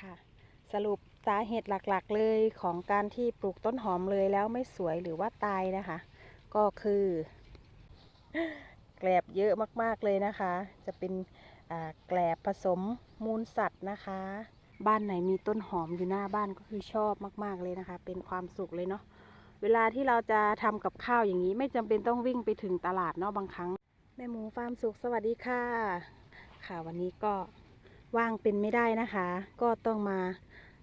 ค่ะ สรุปสาเหตุหลักๆ เลยของการที่ปลูกต้นหอมเลยแล้วไม่สวยหรือว่าตายนะคะ ก็คือแกลบเยอะมากๆเลยนะคะ จะเป็นแกลบผสมมูลสัตว์นะคะ บ้านไหนมีต้นหอมอยู่หน้าบ้านก็คือชอบมาก ๆเลยนะคะ เป็นความสุขเลยเนาะเวลาที่เราจะทำกับข้าวอย่างนี้ ไม่จำเป็นต้องวิ่งไปถึงตลาดเนาะบางครั้ง แม่หมูฟาร์มสุขสวัสดีค่ะ ค่ะวันนี้ก็ ว่างเป็นไม่ได้นะคะ ก็ต้องมา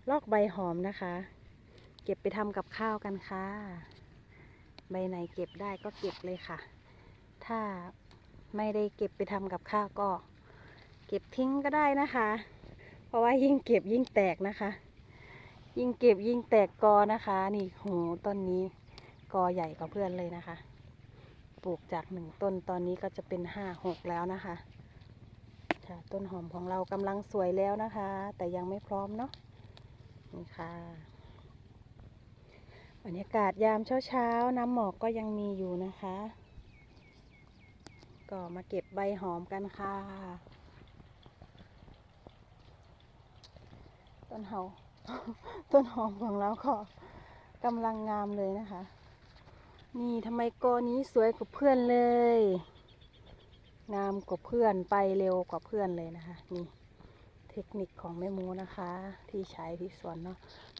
ลอกใบหอมนะคะ เก็บไปทำกับข้าวกันค่ะ ใบไหนเก็บได้ก็เก็บเลยค่ะ ถ้าไม่ได้เก็บไปทำกับข้าวก็ เก็บทิ้งก็ได้นะคะ เพราะว่ายิ่งเก็บยิ่งแตกนะคะ ยิ่งเก็บยิ่งแตกกอนะคะ นี่โหต้นนี้กอใหญ่กว่าเพื่อนเลยนะคะ ปลูกจากหนึ่งต้นตอนนี้ก็จะเป็นห้าหกแล้วนะคะ ค่ะ ต้นหอมของเรากำลังสวยแล้วนะคะ แต่ยังไม่พร้อมเนาะนี่ค่ะบรรยากาศยามเช้าๆน้ำหมอกก็ยังมีอยู่นะคะ ก็มาเก็บใบหอมกันค่ะ ต้นเฮาต้นหอมของเราก็กำลังงามเลยนะคะ นี่ทำไมกอนี้สวยกว่าเพื่อนเลย งามกว่าเพื่อนไปเร็วกว่าเพื่อนเลยนะคะ นี่เทคนิคของแม่มูนะคะ ที่ใช้ที่สวนเนาะ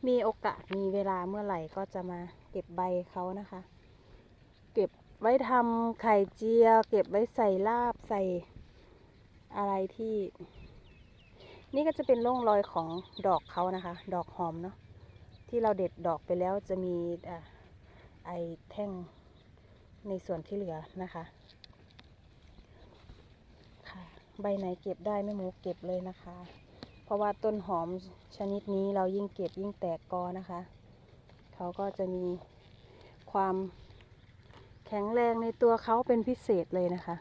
มีโอกาสมีเวลาเมื่อไหร่ก็จะมาเก็บใบเขานะคะ เก็บไว้ทำไข่เจียว เก็บไว้ใส่ลาบใส่อะไรที่ นี่ก็จะเป็นร่องรอยของดอกเขานะคะ ดอกหอมเนาะที่เราเด็ดดอกไปแล้วจะมีอ่าไอแท่งในส่วนที่เหลือนะคะ ใบไหนเก็บได้แม่หมูเก็บเลยนะคะ เพราะว่าต้นหอมชนิดนี้เรายิ่งเก็บยิ่งแตกกอนะคะ เขาก็จะมีความแข็งแรงในตัวเขาเป็นพิเศษเลยนะคะ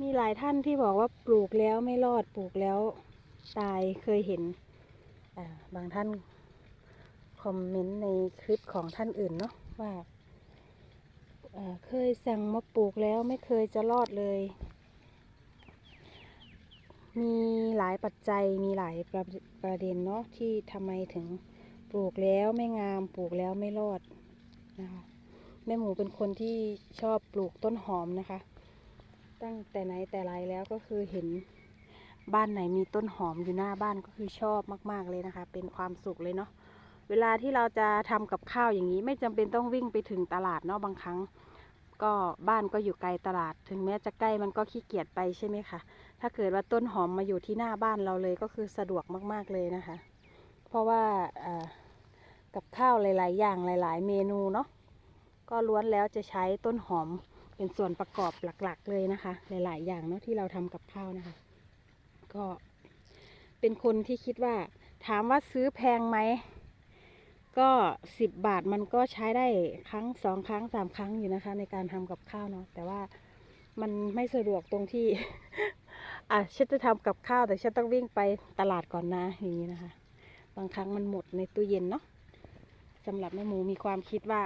มีหลายท่านที่บอกว่าปลูกแล้วไม่รอดปลูกแล้วตายเคยเห็นบางท่านคอมเมนต์ในคลิปของท่านอื่นเนาะว่าเคยสั่งมาปลูกแล้วไม่เคยจะรอดเลย มีหลายปัจจัยมีหลายประประเด็นเนาะที่ทำไมถึงปลูกแล้วไม่งามปลูกแล้วไม่รอดนะคะแม่หมูเป็นคนที่ชอบปลูกต้นหอมนะคะ ตั้งแต่ไหนแต่ไรแล้วก็คือเห็นบ้านไหนมีต้นหอมอยู่หน้าบ้านก็คือชอบมากๆเลยนะคะ เป็นความสุขเลยเนาะเวลาที่เราจะทำกับข้าวอย่างนี้ ไม่จำเป็นต้องวิ่งไปถึงตลาดเนาะบางครั้ง ก็บ้านก็อยู่ไกลตลาด ถึงแม้จะใกล้มันก็ขี้เกียจไปใช่ไหมคะ ถ้าเกิดว่าต้นหอมมาอยู่ที่หน้าบ้านเราเลยก็คือสะดวกมากๆเลยนะคะ เพราะว่ากับข้าวหลาย ๆ อย่างหลาย ๆ เมนูเนาะก็ล้วนแล้วจะใช้ต้นหอมเป็นส่วนประกอบหลัก ๆ เลยนะคะ หลาย ๆ อย่างเนาะที่เราทำกับข้าวนะคะ ก็เป็นคนที่คิดว่า ถามว่าซื้อแพงไหม ก็สิบบาทมันก็ใช้ได้ครั้งสองครั้งสามครั้งอยู่นะคะ ในการทำกับข้าวเนาะแต่ว่ามันไม่สะดวกตรงที่ อะฉันจะทำกับข้าวแต่ฉันต้องวิ่งไปตลาดก่อนนะอย่างนี้นะคะ บางครั้งมันหมดในตู้เย็นเนาะสำหรับแม่หมูมีความคิดว่า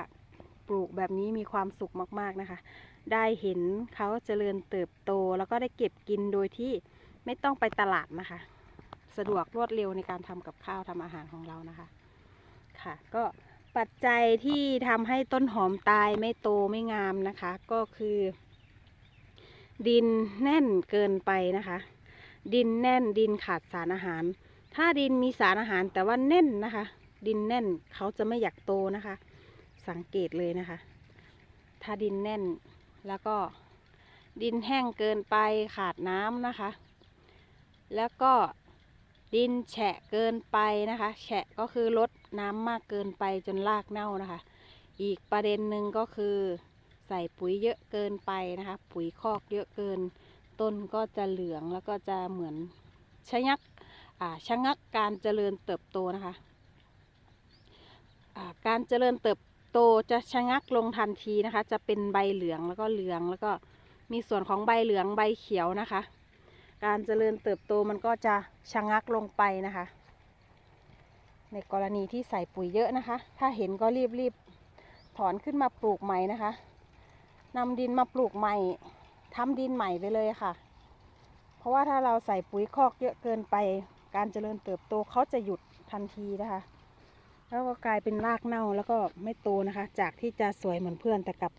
ปลูกแบบนี้มีความสุขมากๆนะคะ ได้เห็นเขาเจริญเติบโตแล้วก็ได้เก็บกินโดยที่ไม่ต้องไปตลาดนะคะ สะดวกรวดเร็วในการทำกับข้าวทำอาหารของเรานะคะ ค่ะ ก็ปัจจัยที่ทำให้ต้นหอมตายไม่โตไม่งามนะคะ ก็คือ ดินแน่นเกินไปนะคะ ดินแน่นดินขาดสารอาหาร ถ้าดินมีสารอาหารแต่ว่าแน่นนะคะ ดินแน่นเขาจะไม่อยากโตนะคะ สังเกตเลยนะคะ ถ้าดินแน่นแล้วก็ดินแห้งเกินไปขาดน้ำนะคะ แล้วก็ ดินแฉะเกินไปนะคะ แฉะก็คือลดน้ำมากเกินไปจนรากเน่านะคะ อีกประเด็นหนึ่งก็คือใส่ปุ๋ยเยอะเกินไปนะคะ ปุ๋ยคอกเยอะเกิน ต้นก็จะเหลืองแล้วก็จะเหมือนชะงักชะงักการเจริญเติบโตนะคะการเจริญเติบโตจะชะงักลงทันทีนะคะ จะเป็นใบเหลืองแล้วก็เหลืองแล้วก็มีส่วนของใบเหลืองใบเขียวนะคะ การเจริญเติบโตมันก็จะชะงักลงไปนะคะ ในกรณีที่ใส่ปุ๋ยเยอะนะคะ ถ้าเห็นก็รีบรีบถอนขึ้นมาปลูกใหม่นะคะนำดินมาปลูกใหม่ทำดินใหม่ไปเลยค่ะ เพราะว่าถ้าเราใส่ปุ๋ยคอกเยอะเกินไป การเจริญเติบโตเขาจะหยุดทันทีนะคะแล้วก็กลายเป็นรากเน่าแล้วก็ไม่โตนะคะ จากที่จะสวยเหมือนเพื่อนแต่กลับ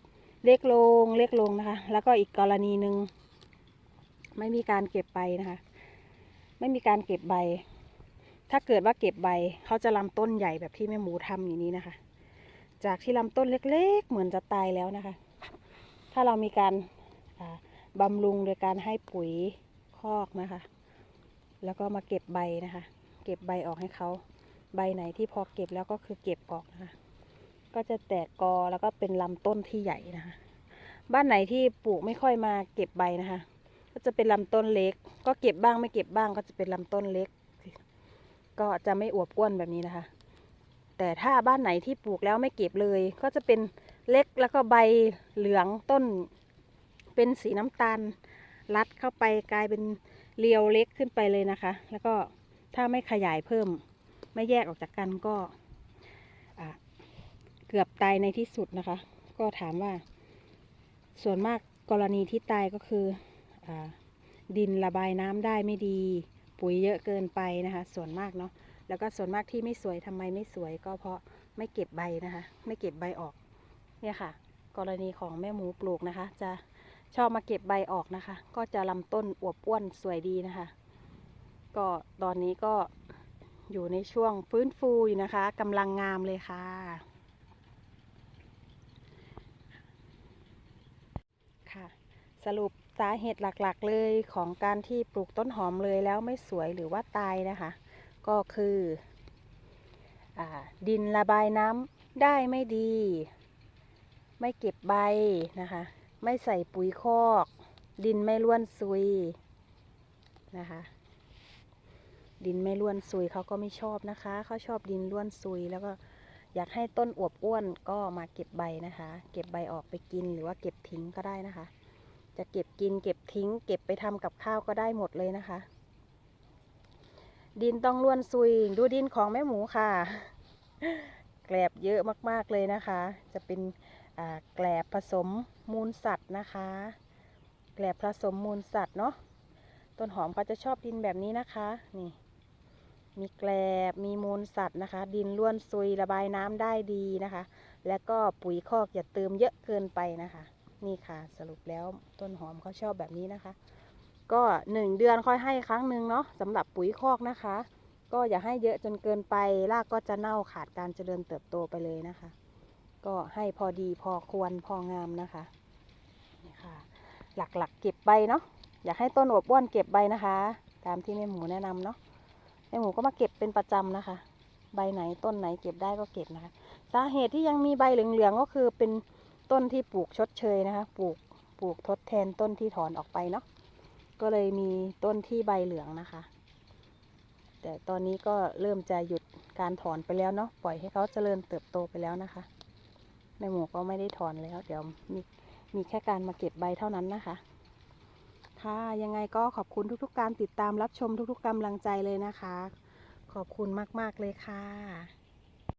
เล็กลงเล็กลงนะคะ แล้วก็อีกกรณีหนึ่ง ไม่มีการเก็บใบนะคะ ไม่มีการเก็บใบ ถ้าเกิดว่าเก็บใบเขาจะลำต้นใหญ่แบบที่แม่หมูทำอย่างนี้นะคะ จากที่ลำต้นเล็ก ๆ เหมือนจะตายแล้วนะคะ ถ้าเรามีการบำรุงโดยการให้ปุ๋ยคอกนะคะ แล้วก็มาเก็บใบนะคะ เก็บใบออกให้เขาใบไหนที่พอเก็บแล้วก็คือเก็บออกนะคะ ก็จะแตกกอแล้วก็เป็นลำต้นที่ใหญ่นะคะ บ้านไหนที่ปลูกไม่ค่อยมาเก็บใบนะคะ ก็จะเป็นลำต้นเล็ก ก็เก็บบ้างไม่เก็บบ้างก็จะเป็นลำต้นเล็ก ก็จะไม่อวบอ้วนแบบนี้นะคะ แต่ถ้าบ้านไหนที่ปลูกแล้วไม่เก็บเลย ก็จะเป็นเล็กแล้วก็ใบเหลืองต้น เป็นสีน้ำตาล รัดเข้าไปกลายเป็นเรียวเล็กขึ้นไปเลยนะคะ แล้วก็ถ้าไม่ขยายเพิ่ม ไม่แยกออกจากกันก็เกือบตายในที่สุดนะคะ ก็ถามว่า ส่วนมากกรณีที่ตายก็คือ ดินระบายน้ำได้ไม่ดี ปุ๋ยเยอะเกินไปนะคะ ส่วนมากเนาะแล้วก็ส่วนมากที่ไม่สวยทำไมไม่สวยก็เพราะไม่เก็บใบนะคะ ไม่เก็บใบออกเนี่ยค่ะ กรณีของแม่หมูปลูกนะคะ จะชอบมาเก็บใบออกนะคะ ก็จะลำต้นอวบอ้วนสวยดีนะคะ ก็ตอนนี้ก็อยู่ในช่วงฟื้นฟูอยู่นะคะกำลังงามเลยค่ะ ค่ะ สรุป สาเหตุหลักๆเลยของการที่ปลูกต้นหอมเลยแล้วไม่สวยหรือว่าตายนะคะ ก็คืออดินระบายน้ำได้ไม่ดี ไม่เก็บใบนะคะ ไม่ใส่ปุ๋ยคอก ดินไม่ร่วนซุยนะคะ ดินไม่ร่วนซุยเขาก็ไม่ชอบนะคะเขาชอบดินร่วนซุยแล้วก็อยากให้ต้นอวบอ้วนก็มาเก็บใบนะคะ เก็บใบออกไปกินหรือว่าเก็บทิ้งก็ได้นะคะ จะเก็บกินเก็บทิ้ง เก็บไปทำกับข้าวก็ได้หมดเลยนะคะ ดินต้องร่วนซุย ดูดินของแม่หมูค่ะ แกลบเยอะมากๆเลยนะคะ จะเป็นแกลบผสมมูลสัตว์นะคะ แกลบผสมมูลสัตว์เนาะต้นหอมเขาจะชอบดินแบบนี้นะคะ นี่ มีแกลบ มีมูลสัตว์นะคะ ดินร่วนซุยระบายน้ำได้ดีนะคะ แล้วก็ปุ๋ยคอกอย่าเติมเยอะเกินไปนะคะ นี่ค่ะสรุปแล้วต้นหอมเขาชอบแบบนี้นะคะ ก็หนึ่งเดือนค่อยให้ครั้งหนึ่งเนาะสำหรับปุ๋ยคอกนะคะ ก็อย่าให้เยอะจนเกินไปรากก็จะเน่าขาดการเจริญเติบโตไปเลยนะคะ ก็ให้พอดีพอควรพองามนะคะนี่ค่ะ หลักๆเก็บใบเนาะอยากให้ต้นอวบอ้วนเก็บใบนะคะ ตามที่แม่หมูแนะนำเนาะแม่หมูก็มาเก็บเป็นประจำนะคะ ใบไหนต้นไหนเก็บได้ก็เก็บนะคะ สาเหตุที่ยังมีใบเหลืองๆก็คือเป็น ต้นที่ปลูกชดเชยนะคะ ปลูกปลูกทดแทนต้นที่ถอนออกไปเนาะก็เลยมีต้นที่ใบเหลืองนะคะ แต่ตอนนี้ก็เริ่มจะหยุดการถอนไปแล้วเนาะปล่อยให้เขาเจริญเติบโตไปแล้วนะคะแม่หมูก็ไม่ได้ถอนแล้ว เดี๋ยวมีมีแค่การมาเก็บใบเท่านั้นนะคะ ค่ะ ยังไงก็ขอบคุณทุกๆ การติดตามรับชมทุกๆกำลังใจเลยนะคะ ขอบคุณมากๆเลยค่ะ